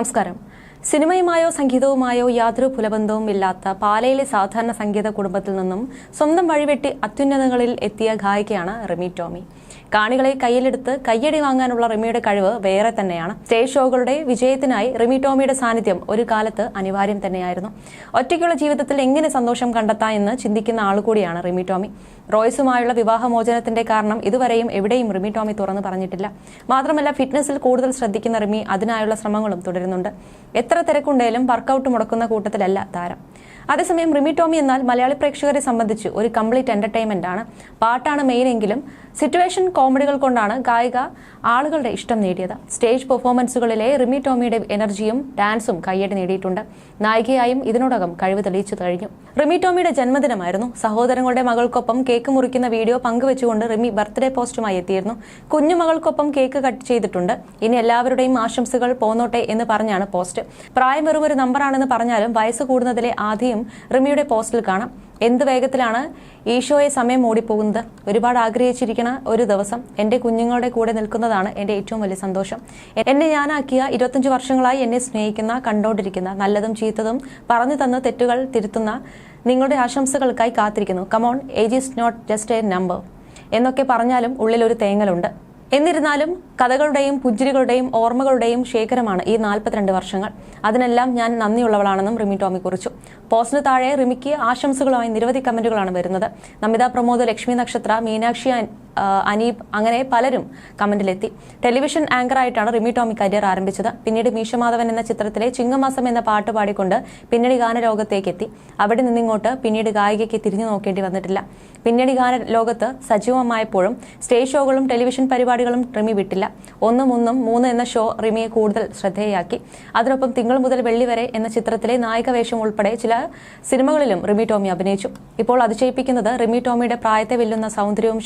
നമസ്കാരം. സിനിമയുമായോ സംഗീതവുമായോ യാതൊരു പുലബന്ധവും ഇല്ലാത്ത പാലയിലെ സാധാരണ സംഗീത കുടുംബത്തിൽ നിന്നും സ്വന്തം വഴിവെട്ടി അത്യുന്നതങ്ങളിൽ എത്തിയ ഗായികയാണ് റിമി ടോമി. കാണികളെ കയ്യിലെടുത്ത് കയ്യടി വാങ്ങാനുള്ള റിമിയുടെ കഴിവ് വേറെ തന്നെയാണ്. സ്റ്റേജ് ഷോകളുടെ വിജയത്തിനായി റിമി ടോമിയുടെ സാന്നിധ്യം ഒരു കാലത്ത് അനിവാര്യം തന്നെയായിരുന്നു. ഒറ്റയ്ക്കുള്ള ജീവിതത്തിൽ എങ്ങനെ സന്തോഷം കണ്ടെത്താം എന്ന് ചിന്തിക്കുന്ന ആളുകൂടിയാണ് റിമി ടോമി. റോയ്സുമായുള്ള വിവാഹമോചനത്തിന്റെ കാരണം ഇതുവരെയും എവിടെയും റിമി ടോമി തുറന്നു പറഞ്ഞിട്ടില്ല. മാത്രമല്ല ഫിറ്റ്നസിൽ കൂടുതൽ ശ്രദ്ധിക്കുന്ന റിമി അതിനായുള്ള ശ്രമങ്ങളും തുടരുന്നുണ്ട്. എത്ര തിരക്കുണ്ടെങ്കിലും വർക്കൗട്ട് മുടക്കുന്ന കൂട്ടത്തിലല്ല താരം. അതേസമയം റിമി ടോമി എന്നാൽ മലയാളി പ്രേക്ഷകരെ സംബന്ധിച്ച് ഒരു കംപ്ലീറ്റ് എന്റർടൈൻമെന്റ് ആണ് പാട്ടാണ് മെയിൻ എങ്കിലും സിറ്റുവേഷൻ കോമഡികൾ കൊണ്ടാണ് ഗായിക ആളുകളുടെ ഇഷ്ടം നേടിയത്. സ്റ്റേജ് പെർഫോമൻസുകളിലെ റിമി ടോമിയുടെ എനർജിയും ഡാൻസും കയ്യടി നേടിയിട്ടുണ്ട്. നായികയായും ഇതിനോടകം കഴിവ് തെളിയിച്ചു കഴിഞ്ഞു. റിമി ടോമിയുടെ ജന്മദിനമായിരുന്നു. സഹോദരങ്ങളുടെ മകൾക്കൊപ്പം കേക്ക് മുറിക്കുന്ന വീഡിയോ പങ്കുവെച്ചുകൊണ്ട് റിമി ബർത്ത്ഡേ പോസ്റ്റുമായി എത്തിയിരുന്നു. കുഞ്ഞുമകൾക്കൊപ്പം കേക്ക് കട്ട് ചെയ്തിട്ടുണ്ട്. ഇനി എല്ലാവരുടെയും ആശംസകൾ പോന്നോട്ടെ എന്ന് പറഞ്ഞാണ് പോസ്റ്റ്. പ്രായം വെറും ഒരു നമ്പറാണെന്ന് പറഞ്ഞാലും വയസ്സ് കൂടുന്നതിലെ ആദ്യം റിമിയുടെ പോസ്റ്റിൽ കാണാം. എന്ത് വേഗത്തിലാണ് ഈശോയെ സമയം ഓടിപ്പോകുന്നത്? ഒരുപാട് ആഗ്രഹിച്ചിരിക്കുന്ന ഒരു ദിവസം എന്റെ കുഞ്ഞുങ്ങളുടെ കൂടെ നിൽക്കുന്നതാണ് എന്റെ ഏറ്റവും വലിയ സന്തോഷം. എന്നെ ഞാനാക്കിയ ഇരുപത്തഞ്ച് വർഷങ്ങളായി എന്നെ സ്നേഹിക്കുന്ന കണ്ടോണ്ടിരിക്കുന്ന നല്ലതും ചീത്തതും പറഞ്ഞു തന്ന തെറ്റുകൾ തിരുത്തുന്ന നിങ്ങളുടെ ആശംസകൾക്കായി കാത്തിരിക്കുന്നു. Come on age is not just a number എന്നൊക്കെ പറഞ്ഞാലും ഉള്ളിലൊരു തേങ്ങലുണ്ട്. എന്നിരുന്നാലും കഥകളുടെയും പുഞ്ചിരികളുടെയും ഓർമ്മകളുടെയും ശേഖരമാണ് ഈ നാൽപ്പത്തിരണ്ട് വർഷങ്ങൾ. അതിനെല്ലാം ഞാൻ നന്ദിയുള്ളവളാണെന്നും റിമി ടോമി കുറിച്ചു. പോസ്റ്റിന് താഴെ റിമിക്ക് ആശംസകളുമായി നിരവധി കമന്റുകളാണ് വരുന്നത്. നമിത പ്രമോദ് ലക്ഷ്മി നക്ഷത്ര മീനാക്ഷി അനീപ് അങ്ങനെ പലരും കമന്റിലെത്തി. ടെലിവിഷൻ ആങ്കർ ആയിട്ടാണ് റിമി ടോമി കരിയർ ആരംഭിച്ചത്. പിന്നീട് മീശമാധവൻ എന്ന ചിത്രത്തിലെ ചിങ്ങമാസം എന്ന പാട്ട് പാടിക്കൊണ്ട് പിന്നണി ഗാനലോകത്തേക്ക് എത്തി അവിടെ നിന്നിങ്ങോട്ട് പിന്നീട് ഗായികയ്ക്ക് തിരിഞ്ഞു നോക്കേണ്ടി വന്നിട്ടില്ല. പിന്നണി ഗാന ലോകത്ത് സജീവമായപ്പോഴും സ്റ്റേജ് ഷോകളും ടെലിവിഷൻ പരിപാടികളും റിമി വിട്ടില്ല. ഒന്നും ഒന്നും മൂന്ന് എന്ന ഷോ റിമിയെ കൂടുതൽ ശ്രദ്ധേയയാക്കി അതിനൊപ്പം തിങ്കൾ മുതൽ വെള്ളി വരെ എന്ന ചിത്രത്തിലെ നായിക വേഷം ഉൾപ്പെടെ ചില സിനിമകളിലും റിമി ടോമി അഭിനയിച്ചു. ഇപ്പോൾ അതിശയിപ്പിക്കുന്നത് റിമി ടോമിയുടെ പ്രായത്തെ വെല്ലുന്ന സൗന്ദര്യവും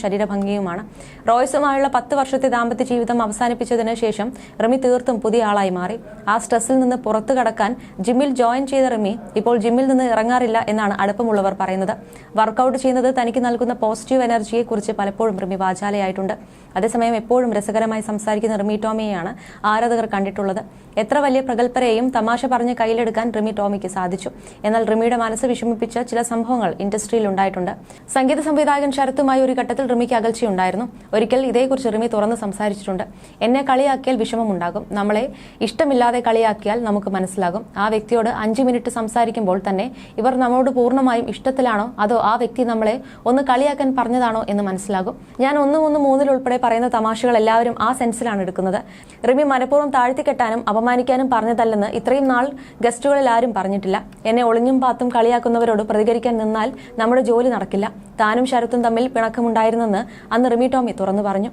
ശരീരഭംഗിയുമാണ് റോയ്സുമായുള്ള പത്ത് വർഷത്തെ ദാമ്പത്യ ജീവിതം അവസാനിപ്പിച്ചതിന് ശേഷം റിമി തീർത്തും പുതിയ ആളായി മാറി. ആ സ്ട്രെസ്സിൽ നിന്ന് പുറത്തു കടക്കാൻ ജിമ്മിൽ ജോയിൻ ചെയ്ത റിമി ഇപ്പോൾ ജിമ്മിൽ നിന്ന് ഇറങ്ങാറില്ല എന്നാണ് അടുപ്പമുള്ളവർ പറയുന്നത്. വർക്കൗട്ട് ചെയ്യുന്നത് തനിക്ക് നൽകുന്ന പോസിറ്റീവ് എനർജിയെ കുറിച്ച് പലപ്പോഴും റിമി വാചാലയായിട്ടുണ്ട്. അതേസമയം എപ്പോഴും രസകരമായി സംസാരിക്കുന്ന റിമി ടോമിയെയാണ് ആരാധകർ കണ്ടിട്ടുള്ളത്. എത്ര വലിയ പ്രഗത്ഭരെയും തമാശ പറഞ്ഞ് കയ്യിലെടുക്കാൻ റിമി ടോമിക്ക് സാധിച്ചു. എന്നാൽ റിമിയുടെ മനസ്സ് വിഷമിപ്പിച്ച ചില സംഭവങ്ങൾ ഇൻഡസ്ട്രിയിൽ ഉണ്ടായിട്ടുണ്ട്. സംഗീത സംവിധായകൻ ശരത്തുമായി ഒരു ഘട്ടത്തിൽ റിമിക്ക് അകൽച്ചയുണ്ടായിരുന്നു ഒരിക്കൽ ഇതേക്കുറിച്ച് റിമി തുറന്ന് സംസാരിച്ചിട്ടുണ്ട്. എന്നെ കളിയാക്കിയാൽ വിഷമമുണ്ടാകും. നമ്മളെ ഇഷ്ടമില്ലാതെ കളിയാക്കിയാൽ നമുക്ക് മനസ്സിലാകും. ആ വ്യക്തിയോട് അഞ്ച് മിനിറ്റ് സംസാരിക്കുമ്പോൾ തന്നെ ഇവർ നമ്മളോട് പൂർണമായും ഇഷ്ടത്തിലാണോ? അതോ ആ വ്യക്തി നമ്മളെ ഒന്ന് കളിയാക്കാൻ പറഞ്ഞതാണോ എന്ന് മനസ്സിലാകും. ഞാൻ ഒന്ന് ഒന്ന് മൂന്നിൽ ഉൾപ്പെടെ പറയുന്ന തമാശകൾ എല്ലാവരും ആ സെൻസിലാണ് എടുക്കുന്നത്. റിമി മനഃപൂർവം താഴ്ത്തിക്കെട്ടാനും അപമാനിക്കാനും പറഞ്ഞതല്ലെന്ന് ഇത്രയും നാൾ ഗസ്റ്റുകളിൽ ആരും പറഞ്ഞിട്ടില്ല. എന്നെ ഒളിഞ്ഞും പാത്തും കളിയാക്കുന്നവരോട് പ്രതികരിക്കാൻ നിന്നാൽ നമ്മുടെ ജോലി നടക്കില്ല. താനും ശരത്തും തമ്മിൽ പിണക്കമുണ്ടായിരുന്നെന്ന് അന്ന് റിമി ടോമി തുറന്നു പറഞ്ഞു.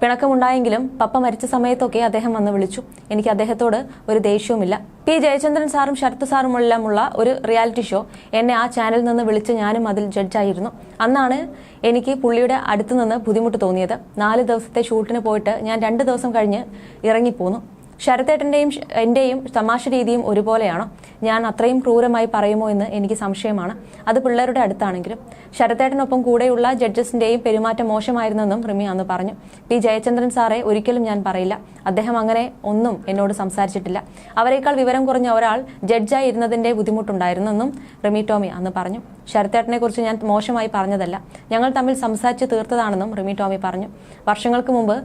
പിണക്കമുണ്ടായെങ്കിലും പപ്പ മരിച്ച സമയത്തൊക്കെ അദ്ദേഹം വന്ന് വിളിച്ചു. എനിക്ക് അദ്ദേഹത്തോട് ഒരു ദേഷ്യവുമില്ല. പി. ജയചന്ദ്രൻ സാറും ശരത് സാറുമെല്ലാമുള്ള ഒരു റിയാലിറ്റി ഷോ എന്നെ ആ ചാനലിൽ നിന്ന് വിളിച്ച് ഞാനും അതിൽ ജഡ്ജായിരുന്നു. അന്നാണ് എനിക്ക് പുള്ളിയുടെ അടുത്ത് നിന്ന് ബുദ്ധിമുട്ട് തോന്നിയത്. നാല് ദിവസത്തെ ഷൂട്ടിന് പോയിട്ട് ഞാൻ രണ്ട് ദിവസം കഴിഞ്ഞ് ഇറങ്ങിപ്പോന്നു. ശരത്തേട്ടന്റെയും എന്റെയും തമാശ രീതിയും ഒരുപോലെയാണോ? ഞാൻ അത്രയും ക്രൂരമായി പറയുമോ എന്ന് എനിക്ക് സംശയമാണ്. അത് പിള്ളേരുടെ അടുത്താണെങ്കിലും. ശരത്തേട്ടനൊപ്പം കൂടെയുള്ള ജഡ്ജസിന്റെയും പെരുമാറ്റം മോശമായിരുന്നെന്നും റിമി അന്ന് പറഞ്ഞു. പി ജയചന്ദ്രൻ സാറെ ഒരിക്കലും ഞാൻ പറയില്ല. അദ്ദേഹം അങ്ങനെ ഒന്നും എന്നോട് സംസാരിച്ചിട്ടില്ല. അവരെക്കാൾ വിവരം കുറഞ്ഞ ഒരാൾ ജഡ്ജായി ഇരുന്നതിന്റെ ബുദ്ധിമുട്ടുണ്ടായിരുന്നെന്നും റിമി ടോമി അന്ന് പറഞ്ഞു. ശരത്തേട്ടനെ കുറിച്ച് ഞാൻ മോശമായി പറഞ്ഞതല്ല. ഞങ്ങൾ തമ്മിൽ സംസാരിച്ച് തീർത്തതാണെന്നും റിമി ടോമി പറഞ്ഞു. വർഷങ്ങൾക്ക് മുമ്പ്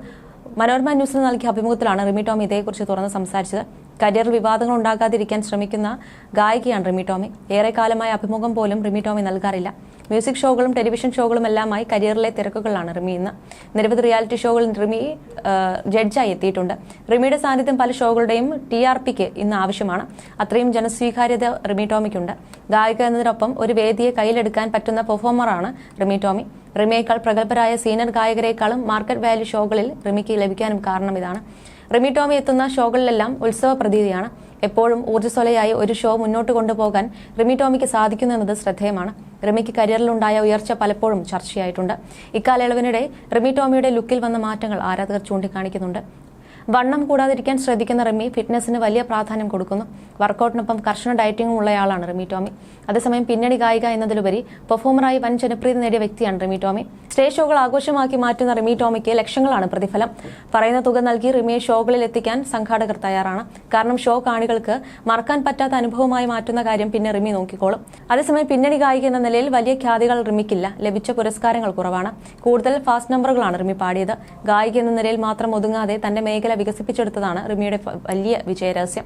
മനോരമ ന്യൂസിന് നൽകിയ അഭിമുഖത്തിലാണ് റിമി ടോമി ഇതേക്കുറിച്ച് തുറന്ന് സംസാരിച്ചത്. കരിയറിൽ വിവാദങ്ങൾ ഉണ്ടാകാതിരിക്കാൻ ശ്രമിക്കുന്ന ഗായികയാണ് റിമി ടോമി. ഏറെക്കാലമായ അഭിമുഖം പോലും റിമി ടോമി നൽകാറില്ല. മ്യൂസിക് ഷോകളും ടെലിവിഷൻ ഷോകളും എല്ലാമായി കരിയറിലെ തിരക്കുകളിലാണ് റിമി ഇന്ന്. നിരവധി റിയാലിറ്റി ഷോകളിൽ റിമി ജഡ്ജായി എത്തിയിട്ടുണ്ട്. റിമിയുടെ സാന്നിധ്യം പല ഷോകളുടെയും ടി ആർ പിക്ക് ഇന്ന് ആവശ്യമാണ്. അത്രയും ജനസ്വീകാര്യത റിമി ടോമിക്കുണ്ട്. ഗായിക എന്നതിനൊപ്പം ഒരു വേദിയെ കയ്യിലെടുക്കാൻ പറ്റുന്ന പെർഫോമറാണ് റിമി ടോമി. റിമിയേക്കാൾ പ്രഗത്ഭരായ സീനിയർ ഗായകരെക്കാളും മാർക്കറ്റ് വാല്യൂ ഷോകളിൽ റിമിക്ക് ലഭിക്കാനും കാരണം ഇതാണ്. റിമി ടോമി എത്തുന്ന ഷോകളിലെല്ലാം ഉത്സവ പ്രതീതിയാണ്. എപ്പോഴും ഊർജസ്വലയായി ഒരു ഷോ മുന്നോട്ട് കൊണ്ടുപോകാൻ റിമി ടോമിക്ക് സാധിക്കുന്നു എന്നത് ശ്രദ്ധേയമാണ്. റിമിക്ക് കരിയറിലുണ്ടായ ഉയർച്ച പലപ്പോഴും ചർച്ചയായിട്ടുണ്ട്. ഇക്കാലയളവിനിടെ റിമി ടോമിയുടെ ലുക്കിൽ വന്ന മാറ്റങ്ങൾ ആരാധകർ ചൂണ്ടിക്കാണിക്കുന്നുണ്ട്. വണ്ണം കൂടാതിരിക്കാൻ ശ്രദ്ധിക്കുന്ന റിമി ഫിറ്റ്നസിന് വലിയ പ്രാധാന്യം കൊടുക്കുന്നു. വർക്കൗട്ടിനൊപ്പം കർശന ഡയറ്റിംഗും ഉള്ളയാളാണ് റിമി ടോമി. അതേസമയം പിന്നണി ഗായിക എന്നതിലുപരി പെർഫോമറായി വൻ ജനപ്രീതി നേടിയ വ്യക്തിയാണ് റിമി ടോമി. സ്റ്റേജ് ഷോകൾ ആഘോഷമാക്കി മാറ്റുന്ന റിമി ടോമിക്ക് ലക്ഷങ്ങളാണ് പ്രതിഫലം. പറയുന്ന തുക നൽകി റിമിയെ ഷോകളിൽ എത്തിക്കാൻ സംഘാടകർ തയ്യാറാണ്. കാരണം ഷോ കാണികൾക്ക് മറക്കാൻ പറ്റാത്ത അനുഭവമായി മാറ്റുന്ന കാര്യം പിന്നെ റിമി നോക്കിക്കോളും. അതേസമയം പിന്നണി ഗായിക എന്ന നിലയിൽ വലിയ ഖ്യാതികൾ റിമിക്കില്ല. ലഭിച്ച പുരസ്കാരങ്ങൾ കുറവാണ്. കൂടുതൽ ഫാസ്റ്റ് നമ്പറുകളാണ് റിമി പാടിയത്. ഗായിക എന്ന നിലയിൽ മാത്രം ഒതുങ്ങാതെ തന്റെ മേഖല വികസിപ്പിച്ചെടുത്തതാണ് റിമിയുടെ വലിയ വിജയരഹസ്യം.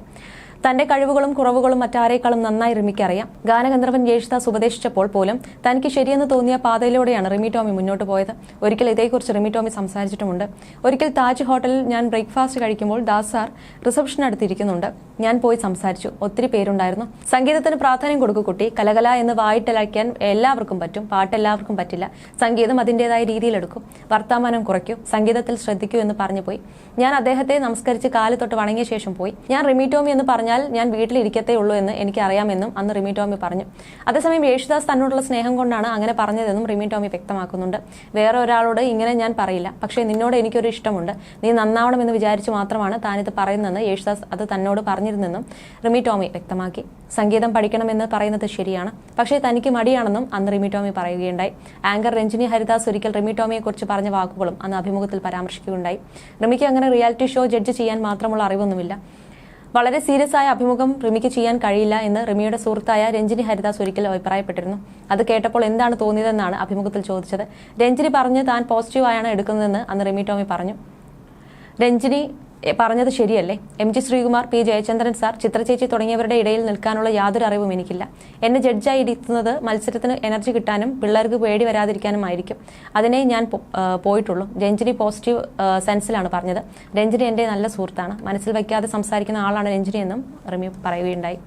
തന്റെ കഴിവുകളും കുറവുകളും മറ്റാരേക്കാളും നന്നായി റിമിക്ക് അറിയാം ഗാനഗന്ധർവൻ യേശുദാസ് ഉപദേശിച്ചപ്പോൾ പോലും തനിക്ക് ശരിയെന്ന് തോന്നിയ പാതയിലൂടെയാണ് റിമി ടോമി മുന്നോട്ട് പോയത്. ഒരിക്കൽ ഇതേക്കുറിച്ച് റിമി ടോമി സംസാരിച്ചിട്ടുമുണ്ട്. ഒരിക്കൽ താജ് ഹോട്ടലിൽ ഞാൻ ബ്രേക്ക്ഫാസ്റ്റ് കഴിക്കുമ്പോൾ ദാസ് സാർ റിസപ്ഷൻ അടുത്തിരിക്കുന്നുണ്ട് ഞാൻ പോയി സംസാരിച്ചു. ഒത്തിരി പേരുണ്ടായിരുന്നു. സംഗീതത്തിന് പ്രാധാന്യം കൊടുക്കും കുട്ടി. കലകല എന്ന് വായിട്ടലയ്ക്കാൻ എല്ലാവർക്കും പറ്റും. പാട്ട് എല്ലാവർക്കും പറ്റില്ല. സംഗീതം അതിന്റെതായ രീതിയിലെടുക്കും. വർത്തമാനം കുറയ്ക്കും. സംഗീതത്തിൽ ശ്രദ്ധിക്കൂ എന്ന് പറഞ്ഞു പോയി. ഞാൻ അദ്ദേഹത്തെ നമസ്കരിച്ച് കാൽ തൊട്ട് വണങ്ങിയ ശേഷം പോയി. ഞാൻ റിമിറ്റോമി എന്ന് പറഞ്ഞാൽ ഞാൻ വീട്ടിലിരിക്കത്തേ ഉള്ളൂ എന്ന് എനിക്ക് അറിയാമെന്നും അന്ന് റിമിറ്റോമി പറഞ്ഞു. അതേസമയം യേശുദാസ് തന്നോടുള്ള സ്നേഹം കൊണ്ടാണ് അങ്ങനെ പറഞ്ഞതെന്നും റിമിറ്റോമി വ്യക്തമാക്കുന്നുണ്ട്. വേറെ ഒരാളോട് ഇങ്ങനെ ഞാൻ പറയില്ല. പക്ഷേ നിന്നോട് എനിക്കൊരു ഇഷ്ടമുണ്ട്. നീ നന്നാവണമെന്ന് വിചാരിച്ചു മാത്രമാണ് താനിത് പറയുന്നതെന്ന് യേശുദാസ് അത് തന്നോട് പറഞ്ഞിരുന്നെന്നും റിമി ടോമി വ്യക്തമാക്കി. സംഗീതം പഠിക്കണമെന്ന് പറയുന്നത് ശരിയാണ്. പക്ഷേ തനിക്ക് മടിയാണെന്നും അന്ന് റിമി ടോമി പറയുകയുണ്ടായി. ആങ്കർ രഞ്ജിനി ഹരിദാസ് ഒരിക്കൽ റിമി ടോമിയെക്കുറിച്ച് പറഞ്ഞ വാക്കുകളും അന്ന് അഭിമുഖത്തിൽ പരാമർശിക്കുകയുണ്ടായി. റിമിക്ക് അങ്ങനെ റിയാലിറ്റി ഷോ ജഡ്ജ് ചെയ്യാൻ മാത്രമുള്ള അറിവൊന്നുമില്ല. വളരെ സീരിയസ് ആയ അഭിമുഖം റിമിക്ക് ചെയ്യാൻ കഴിയില്ല എന്ന് റിമിയുടെ സുഹൃത്തായ രഞ്ജിനി ഹരിദാസ് ഒരിക്കൽ അഭിപ്രായപ്പെട്ടിരുന്നു. അത് കേട്ടപ്പോൾ എന്താണ് തോന്നിയതെന്നാണ് അഭിമുഖത്തിൽ ചോദിച്ചത്. രഞ്ജിനി പറഞ്ഞ് താൻ പോസിറ്റീവായാണ് എടുക്കുന്നതെന്ന് അന്ന് റിമി ടോമി പറഞ്ഞു. രഞ്ജിനി പറഞ്ഞത് ശരിയല്ലേ? M G Sreekumar P Jayachandran sir ചിത്രചേച്ചി തുടങ്ങിയവരുടെ ഇടയിൽ നിൽക്കാനുള്ള യാതൊരു അറിവും എനിക്കില്ല. എന്നെ ജഡ്ജായി ഇരുത്തുന്നത് മത്സരത്തിന് എനർജി കിട്ടാനും പിള്ളേർക്ക് പേടി വരാതിരിക്കാനും ആയിരിക്കും. അതിനെ ഞാൻ പോയിട്ടുള്ളൂ. രഞ്ജിനി പോസിറ്റീവ് സെൻസിലാണ് പറഞ്ഞത്. രഞ്ജിനി എന്റെ നല്ല സുഹൃത്താണ്. മനസ്സിൽ വയ്ക്കാതെ സംസാരിക്കുന്ന ആളാണ് രഞ്ജിനി എന്നും റിമി പറയുകയുണ്ടായി.